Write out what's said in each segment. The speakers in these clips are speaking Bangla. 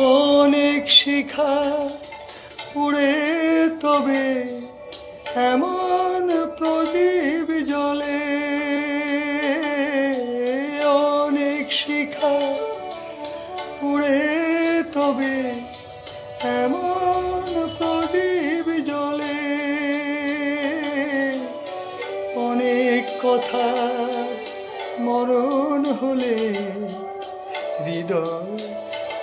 অনেক শিখা পুড়ে তবে এমন প্রদীপ জলে অনেক শিখা পুড়ে তবে এমন প্রদীপ জলে অনেক কথা মরণ হলে হৃদয়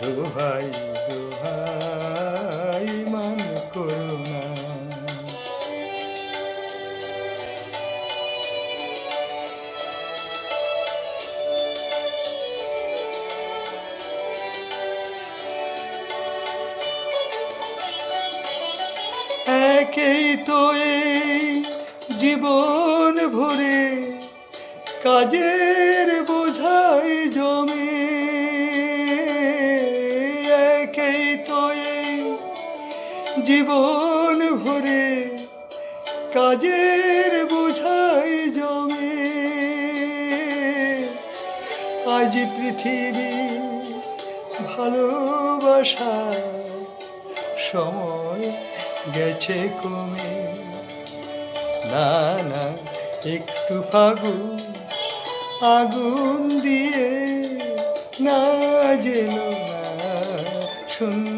দোহাই দোহাই মান করো না একেই তো এই জীবন ভরে কাজের বোঝাই জমে। জীবন ভরে কাজের বোঝাই জমে। আজ পৃথিবী ভালোবাসা সময় গেছে কমে। না না, একটু ফাগুন আগুন দিয়ে না যেন না সুন্দরী